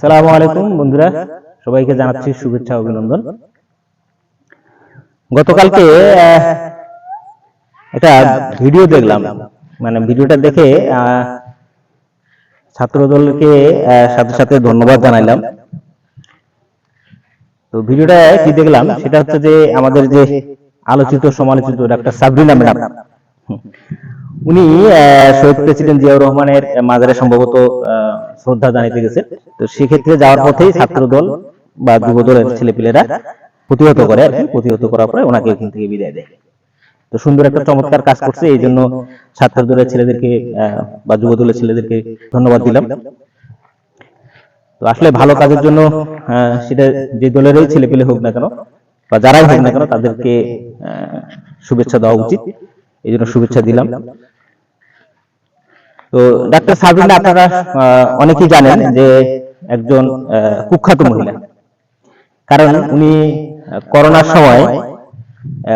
সালামু আলাইকুম বন্ধুরা। সবাইকে জানাচ্ছি শুভেচ্ছা অভিনন্দন। গতকালকে একটা ভিডিও দেখলাম। মানে ভিডিওটা দেখে আহ, ছাত্রদলকে সাথে সাথে ধন্যবাদ জানাইলাম। তো ভিডিওটা কি দেখলাম সেটা হচ্ছে যে আমাদের যে আলোচিত সমালোচিত ডাক্তার সাবরিনা ম্যাডাম। উনি শহীদ প্রেসিডেন্ট জিয়াউর রহমানের মাজারে সম্ভবত শ্রদ্ধা জানাইতে গেছে তো সেক্ষেত্রে যাওয়ার পথেই ছাত্রদল বা যুব দলের ছেলেপিলেরা প্রতিহত করে আর কি প্রতিহত করার পরে ওনাকে এখান থেকে বিদায় দেয়। তো সুন্দর একটা চমৎকার কাজ করছে এই জন্য ছাত্র দলের ছেলেদেরকে বা যুব দলের ছেলেদেরকে ধন্যবাদ দিলাম। তো আসলে ভালো কাজের জন্য সেটা যে দলেরই ছেলে পেলে হোক না কেন বা যারাই হোক না কেন তাদেরকে আহ, শুভেচ্ছা দেওয়া উচিত। এই জন্য শুভেচ্ছা দিলাম। তো ডাক্তার সাবিনা আপনারা আহ, অনেকেই জানেন যে একজন কুখ্যাত মহিলা। কারণ উনি করোনার সময়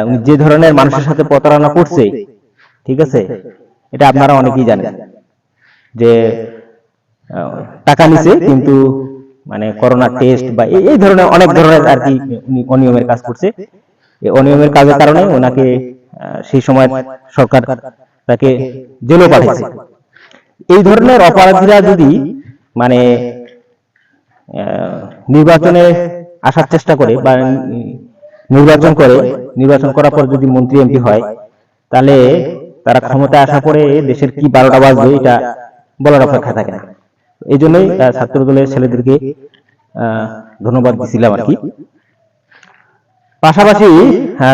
উনি যে ধরনের মানুষের সাথে প্রতারণা করছে ঠিক আছে? এটা আপনারা অনেকেই জানেন যে টাকা নিছে কিন্তু মানে করোনা টেস্ট বা এই ধরনের অনেক ধরনের আর কি উনি অনিয়মের কাজ করছে। এই অনিয়মের কাজের কারণে ওনাকে সেই সময় সরকার তাকে জেলও পাঠিয়েছে। এই ধরনের অপরাধীরা যদি মানে আহ, নির্বাচনে আসার চেষ্টা করে বা নির্বাচন করে, নির্বাচন করার পর যদি মন্ত্রী এমপি হয়, তাহলে তারা ক্ষমতায় আসা পরে দেশের কি বারোটা বাজবে এটা বলার অপেক্ষা থাকে না। এই জন্যই ছাত্র দলের ছেলেদেরকে ধন্যবাদ দিছিলাম আর কি। পাশাপাশি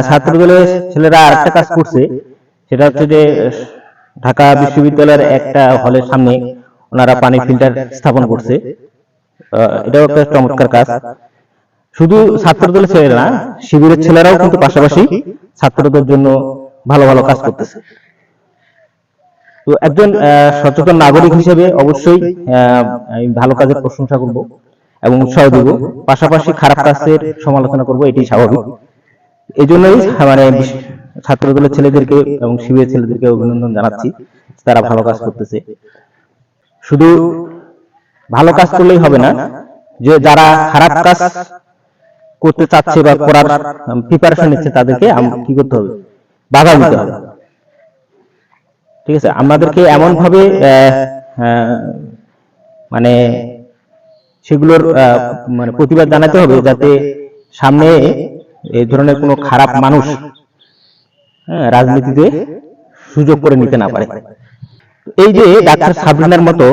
ছাত্র দলের ছেলেরা আরেকটা কাজ করছে, সেটা হচ্ছে যে, ঢাকা বিশ্ববিদ্যালয়ের একটা হলের সামনে ওনারা পানি ফিল্টার স্থাপন করছে। এটাও একটা চমৎকার কাজ। শুধু ছাত্র দলের ছেলেরা না, শিবিরের ছেলেরাও কিন্তু পাশাপাশি ছাত্রদের জন্য ভালো ভালো কাজ করতেছে। তো একজন সচেতন নাগরিক হিসেবে অবশ্যই ভালো কাজের প্রশংসা করব এবং উৎসাহ দেব। পাশাপাশি খারাপ কাজের সমালোচনা করব এটি স্বাভাবিক। এই জন্যই মানে ছাত্র দলের ছেলেদেরকে এবং শিবিরের ছেলেদেরকে অভিনন্দন জানাচ্ছি, তারা ভালো কাজ করতেছে। শুধু ভালো কাজ করলেই হবে না। যে যারা খারাপ কাজ করতে চাচ্ছে বা করার প্রিপারেশন নিচ্ছে তাদেরকে কি করতে হবে? বাধা দিতে হবে। ঠিক আছে আমাদেরকে এমন ভাবে মানে সেগুলোর আহ, মানে প্রতিবাদ জানাতে হবে যাতে সামনে এই ধরনের কোনো খারাপ মানুষ হ্যাঁ, রাজনীতিতে সুযোগ করে নিতে না পারে। এই যে ডাক্তার সাবরিনার মতো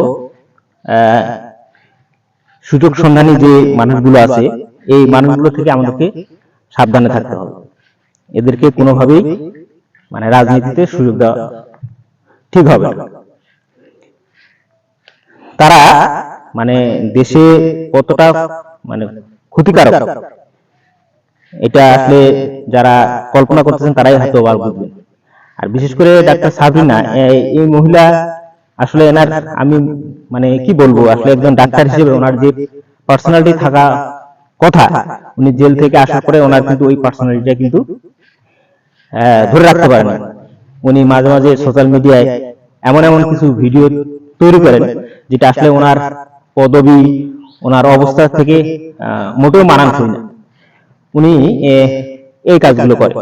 সুযোগ সন্ধানী যে মানুষগুলো আছে, এই মানুষগুলো থেকে আমাদেরকে সাবধানে থাকতে হবে। এদেরকে কোনোভাবেই মানে রাজনীতিতে সুযোগ দেওয়া ঠিক হবে তারা মানে দেশে কতটা মানে ক্ষতিকারক, এটা আসলে যারা কল্পনা করতেছেন তারাই হয়তো আবার বুঝবেন। আর বিশেষ করে ডাক্তার সাবরিনা এ- এই মহিলা আসলে এনার আমি মানে কি বলব আসলে একজন ডাক্তার হিসেবে ওনার যে পার্সোনালিটি থাকা কথা উনি জেল থেকে আসার পরে ওনার কিন্তু ওই পার্সোনালিটিটা কিন্তু ধরে রাখতে পারেন। না। উনি মাঝে মাঝে সোশ্যাল মিডিয়ায় এমন এমন কিছু ভিডিও তৈরি করেন যেটা আসলে ওনার পদবি ওনার অবস্থা থেকে মোটেও মানানসই না। উনি এই কাজগুলো করে।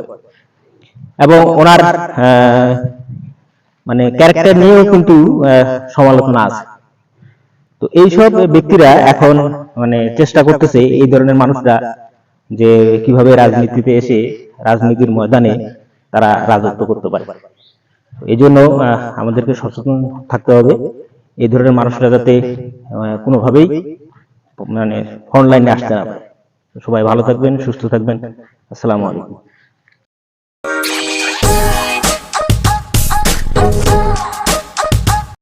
এবং ওনার আহ, মানে ক্যারেক্টার নিয়েও কিন্তু সমালোচনা আছে। তো এইসব ব্যক্তিরা এখন মানে চেষ্টা করতেছে এই ধরনের মানুষরা যে কীভাবে রাজনীতিতে এসে রাজনীতির ময়দানে তারা রাজত্ব করতে পারে। এই জন্য আমাদেরকে সচেতন থাকতে হবে। এই ধরনের মানুষরা যাতে কোনোভাবেই মানে ফ্রন্ট লাইনে আসতে না পারে। সবাই ভালো থাকবেন সুস্থ থাকবেন। আসসালামু আলাইকুম।